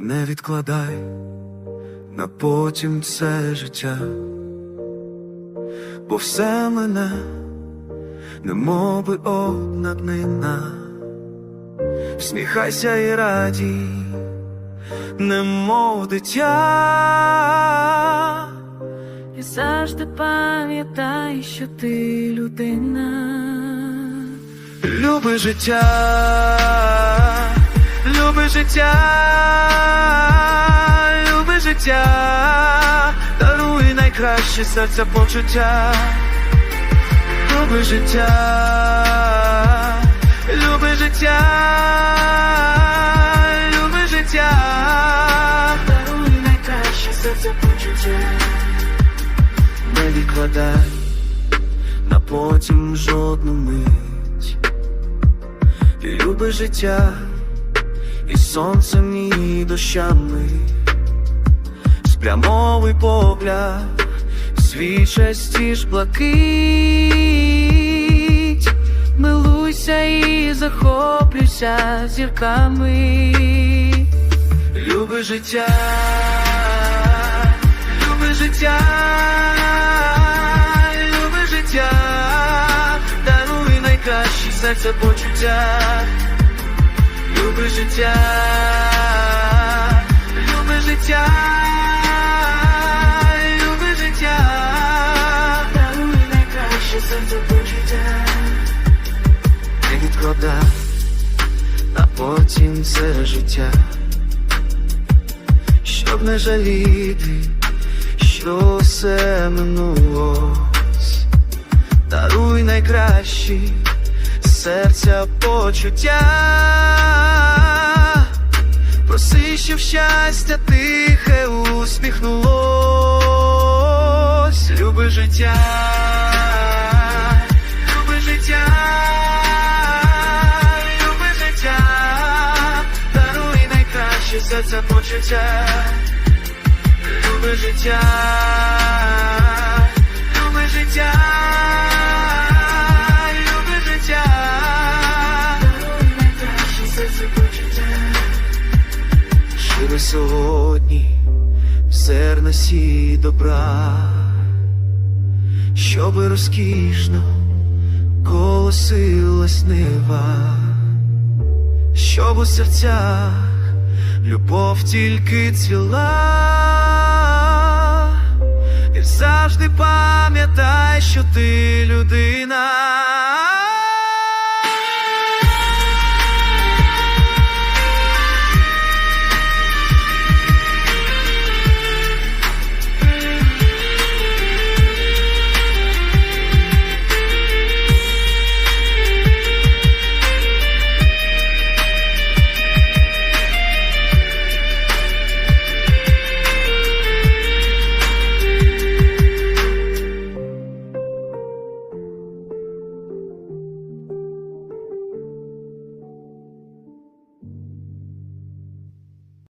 Не відкладай на потім це життя, бо все мене, немоби одна днина, всміхайся і радій, немов дитя. І завжди пам'ятай, що ти людина. Люби життя, люби життя, люби життя, даруй найкраще серця почуття, люби життя, люби життя, люби життя, Даруй найкраще серце почуття. не відкладай на потім жодну мить. Люби життя і сонцем, і дощами, спрямовуй погляд, свій частіш блакить, Милуйся і захоплюйся зірками. люби життя, люби життя, люби життя, даруй найкращі серця почуття, люби життя, люби життя, люби життя, Даруй найкраще серце почуття. не відкладай, а потім це життя, щоб не жаліти, що все минулось, даруй найкращі серця почуття, проси, щоб щастя тихе усміхнулось, люби життя, люби життя, люби життя, даруй найкраще серця почуття, люби життя, Живи сьогодні? В зерносі добра, щоби розкішно колосилась нива, щоб у серцях любов тільки цвіла, і завжди пам'ятай, що ти людина.